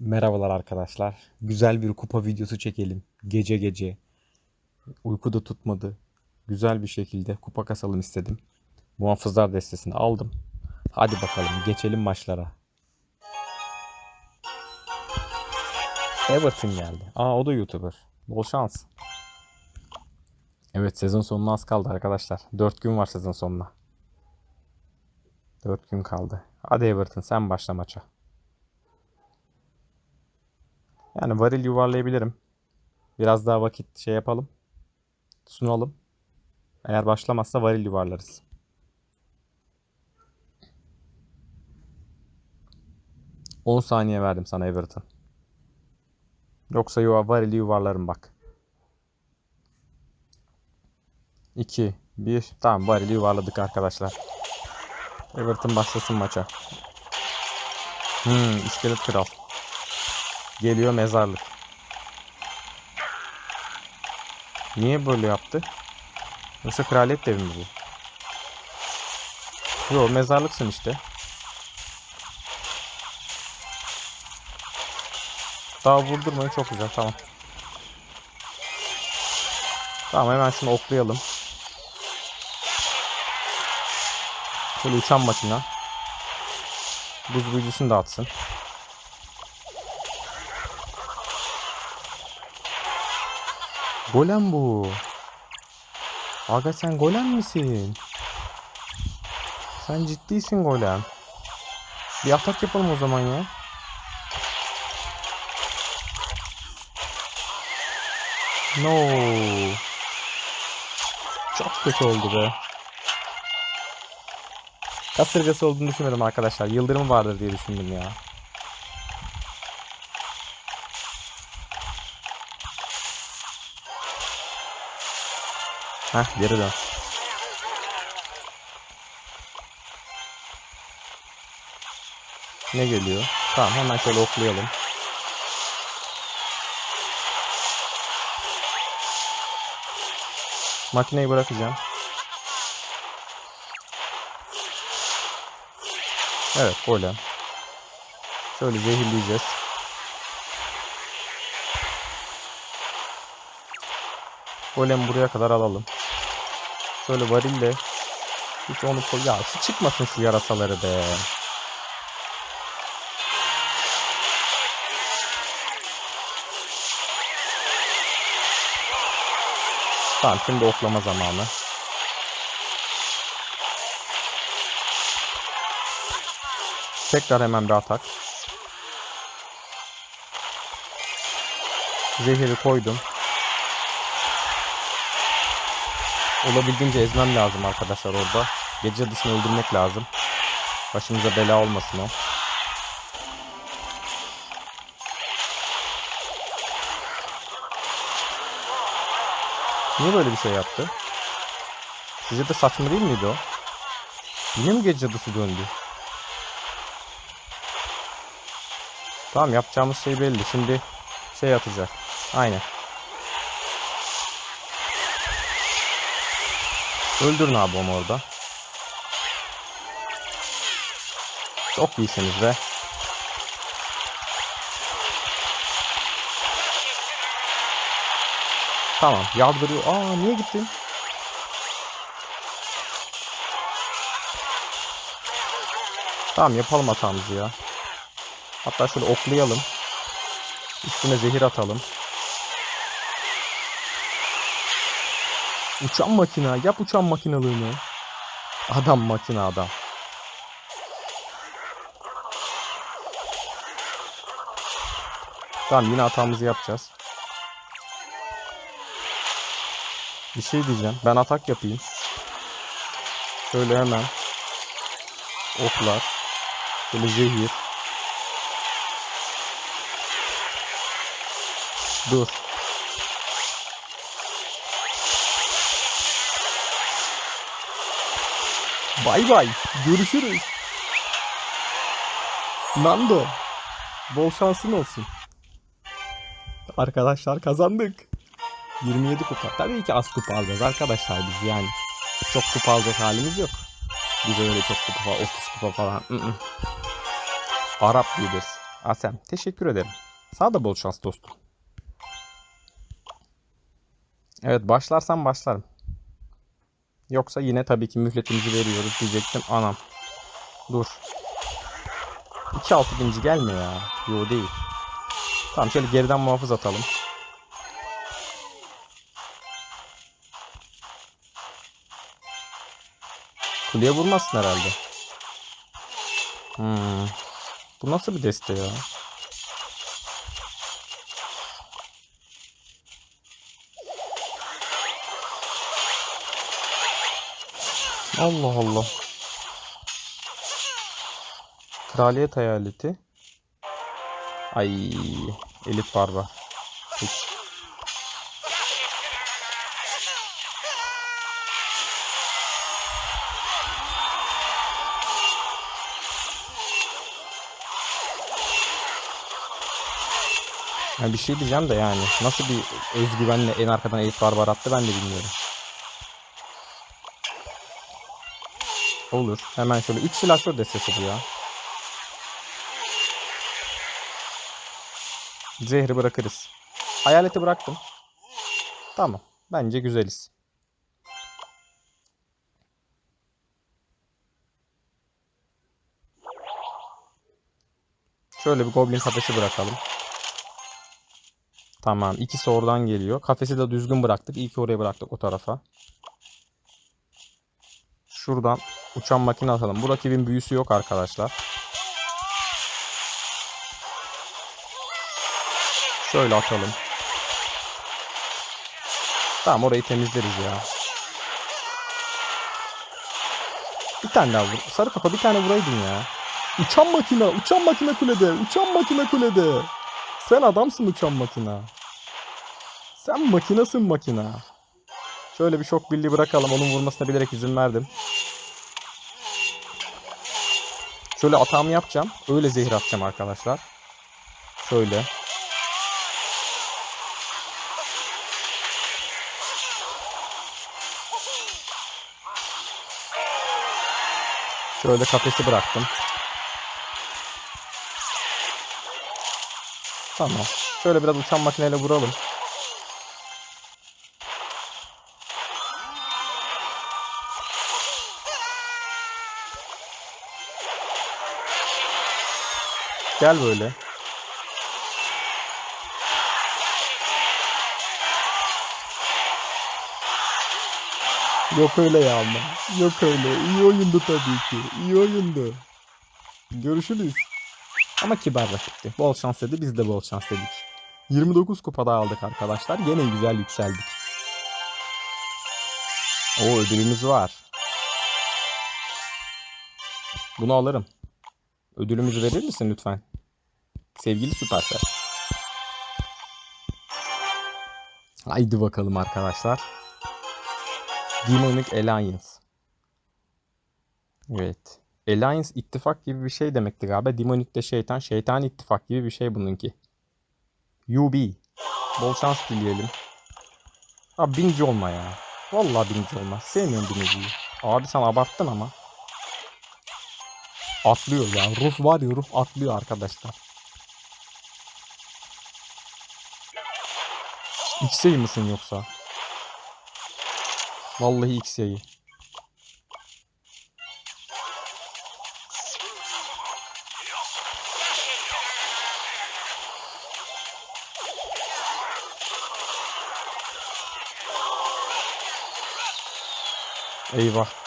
Merhabalar arkadaşlar. Güzel bir kupa videosu çekelim. Gece gece. Uyku da tutmadı. Güzel bir şekilde kupa kasalım istedim. Muhafızlar destesini aldım. Hadi bakalım geçelim maçlara. Everton geldi. Aa o da YouTuber. Bol şans. Evet sezon sonuna az kaldı arkadaşlar. 4 gün var sezon sonuna. 4 gün kaldı. Hadi Everton sen başla maça. Yani varil yuvarlayabilirim. Biraz daha vakit şey yapalım. Sunalım. Eğer başlamazsa varil yuvarlarız. On saniye verdim sana Everton. Yoksa yuva, varili yuvarlarım bak. 2, 1. Tamam varili yuvarladık arkadaşlar. Everton başlasın maça. Hmm, iskelet kral. Geliyor mezarlık. Niye böyle yaptı? Yoksa kraliyet devi mi bu? Yo mezarlıksın işte. Daha vurdurmayın çok güzel tamam. Tamam hemen şunu oklayalım. Şöyle uçan makina. Buz büyücüsünü de atsın. Golem bu. Aga sen golem misin? Sen ciddisin golem. Bir atak yapalım o zaman ya. No. Çok kötü oldu be. Kasırgası olduğunu düşünmedim arkadaşlar. Yıldırımı vardır diye düşündüm ya. Heh geri dön. Ne geliyor? Tamam hemen şöyle oklayalım. Makineyi bırakacağım. Evet golem. Şöyle zehirleyeceğiz. Golem buraya kadar alalım. Şöyle varille hiç onu koy. Ya şu çıkmasın şu yarasaları be. Tamam şimdi oklama zamanı. Tekrar hemen bir atak. Zehiri koydum. Olabildiğince ezmem lazım arkadaşlar orada. Gece dışını öldürmek lazım. Başımıza bela olmasın o. Niye böyle bir şey yaptı? Sizce de saçma değil miydi o? Yine mi gece cadısı döndü? Tamam yapacağımız şey belli. Şimdi şey atacak. Aynen. Öldürün abi onu orada. Çok iyisiniz be. Tamam yardırıyor. Aa niye gittin? Tamam yapalım hatamızı ya. Hatta şöyle oklayalım. Üstüne zehir atalım. Uçan makina. Yap uçan makinalığını. Adam makina adam. Tamam yine hatamızı yapacağız. Bir şey diyeceğim. Ben atak yapayım. Şöyle hemen. Oklar. Böyle zehir. Dur. Bay bay. Görüşürüz. Nando. Bol şansın olsun. Arkadaşlar kazandık. 27 kupa. Tabii ki az kupa alacağız arkadaşlar biz yani. Çok kupa alacak halimiz yok. Bize öyle çok kupa, 30 kupa falan. Arap liders. Asem teşekkür ederim. Sana da bol şans dostum. Evet başlarsam başlarım. Yoksa yine tabii ki mühletimizi veriyoruz diyecektim. Anam. Dur. 2 altı binci gelme ya. Yo değil. Tamam şöyle geriden muhafız atalım. Kuleye vurmazsın herhalde. Hmm. Bu nasıl bir deste ya? Allah Allah. Kraliyet hayaleti. Ay, elit barbar. Peki. Ya bir şey diyeceğim de yani nasıl bir özgüvenle en arkadan elit barbar attı ben de bilmiyorum. Olur. Hemen şöyle 3 silahşör destesi bu ya. Zehri bırakırız. Hayaleti bıraktım. Tamam. Bence güzeliz. Şöyle bir goblin kafesi bırakalım. Tamam. ikisi oradan geliyor. Kafesi de düzgün bıraktık. İyi ki oraya bıraktık o tarafa. Şuradan uçan makine atalım. Bu rakibin büyüsü yok arkadaşlar. Şöyle atalım. Tamam orayı temizleriz ya. Bir tane daha vur. Sarı kafa bir tane vuraydın ya. Uçan makine, uçan makine kulede, uçan makine kulede. Sen adamsın uçan makina. Sen makinasın makina. Şöyle bir şok birliği bırakalım. Onun vurmasına bilerek izin verdim. Şöyle atağımı yapacağım. Öyle zehir atacağım arkadaşlar. Şöyle. Şöyle kafesi bıraktım. Tamam. Şöyle biraz uçan makineyle vuralım. Gel böyle. Yok öyle ya ama. Yok öyle. İyi oyundu tabii ki. İyi oyundu. Görüşürüz. Ama kibar rakipti. Bol şans dedi. Biz de bol şans dedik. 29 kupada aldık arkadaşlar. Yine güzel yükseldik. O ödülümüz var. Bunu alırım. Ödülümüzü verir misin lütfen? Sevgili Süpersel. Haydi bakalım arkadaşlar. Demonic Alliance. Evet. Alliance ittifak gibi bir şey demekti galiba. Demonic de şeytan. Şeytan ittifak gibi bir şey bununki. UB. Bol şans dileyelim. Abi binci olma ya. Vallahi binci olma. Sevmiyorum biniciyi. Abi sen abarttın ama. Atlıyor ya. Ruh var ya ruh atlıyor arkadaşlar. X-Ray mısın yoksa? Vallahi X-Ray'i. Eyvah.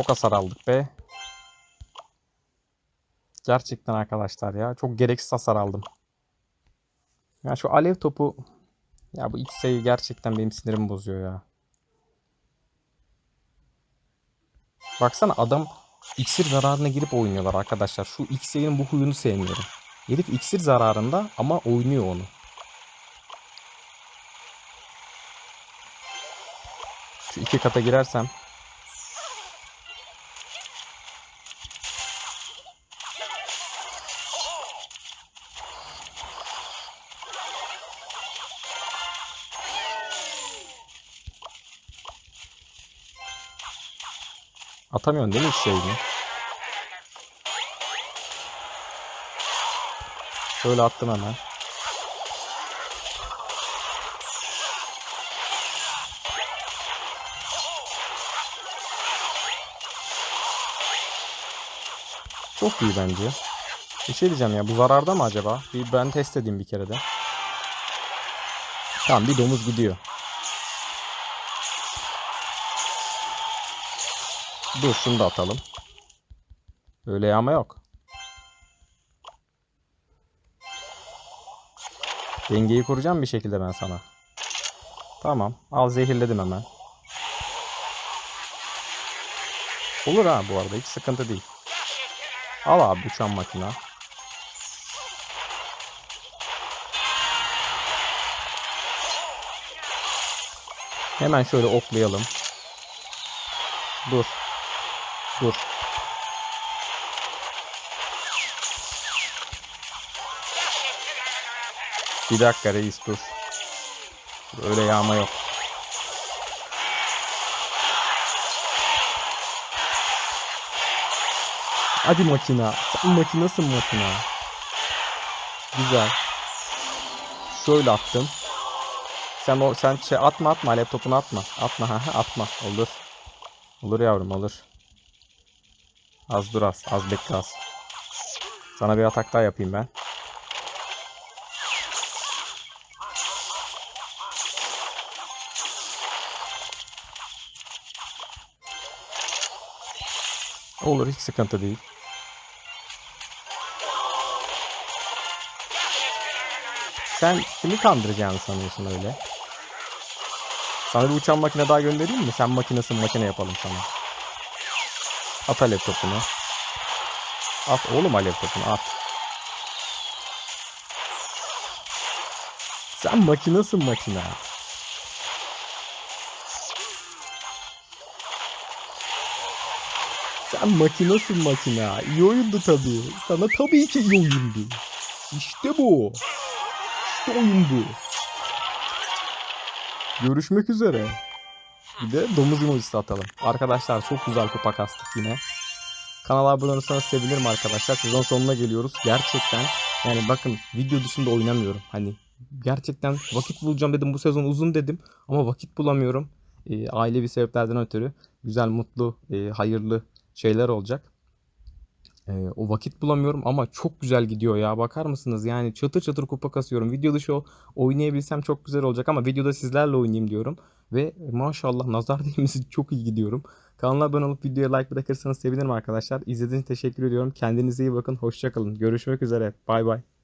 Çok hasar aldık be. Gerçekten arkadaşlar ya. Çok gereksiz hasar aldım. Ya şu alev topu ya bu ilk sayı gerçekten benim sinirimi bozuyor ya. Baksana adam iksir zararına girip oynuyorlar arkadaşlar. Şu iksirin bu huyunu sevmiyorum. Herif iksir zararında ama oynuyor onu. Şu iki kata girersem Atamıyorsun değil mi hiç save'ini? Şöyle attım hemen. Çok iyi bence. Bir şey diyeceğim ya bu zararda mı acaba? Bir ben test edeyim bir kere de. Tamam bir domuz gidiyor. Dur şunu da atalım. Öyle yağma yok. Dengeyi kuracağım bir şekilde ben sana. Tamam. Al zehirledim hemen. Olur ha bu arada hiç sıkıntı değil. Al abi uçan makina. Hemen şöyle oklayalım. Dur. Dur. Bir dakika reis dur. Öyle yağma yok. Hadi makina. Sen makinasın makina. Güzel. Şöyle attım. Sen o sen şey atma atma laptopunu atma. Atma ha, atma. Olur. Olur yavrum olur. Az dur az. Az bekle az. Sana bir atak daha yapayım ben. Olur hiç sıkıntı değil. Sen kimi kandıracağını sanıyorsun öyle? Sana bir uçan makine daha göndereyim mi? Sen makinesin makine yapalım sana. At alev topunu. At oğlum alev topunu at. Sen makinasın makina. Sen makinasın makina. İyi oyundu tabii. Sana tabii ki iyi oyundu. İşte bu. İşte oyun. Görüşmek üzere. Bir de domuz emojisi atalım. Arkadaşlar çok güzel kupa kastık yine. Kanala abone olursanız sevinirim arkadaşlar. Sezon sonuna geliyoruz. Gerçekten yani bakın video dışında oynamıyorum. Hani gerçekten vakit bulacağım dedim. Bu sezon uzun dedim. Ama vakit bulamıyorum. Ee, ailevi sebeplerden ötürü. Güzel, mutlu, e, hayırlı şeyler olacak. Ee, o vakit bulamıyorum ama çok güzel gidiyor ya. Bakar mısınız? Yani çatır çatır kupa kasıyorum. Video dışı oynayabilsem çok güzel olacak ama videoda sizlerle oynayayım diyorum. Ve maşallah nazar değmesin çok iyi gidiyorum. Kanala abone olup videoya like bırakırsanız sevinirim arkadaşlar. İzlediğiniz için teşekkür ediyorum. Kendinize iyi bakın. Hoşçakalın. Görüşmek üzere. Bay bay.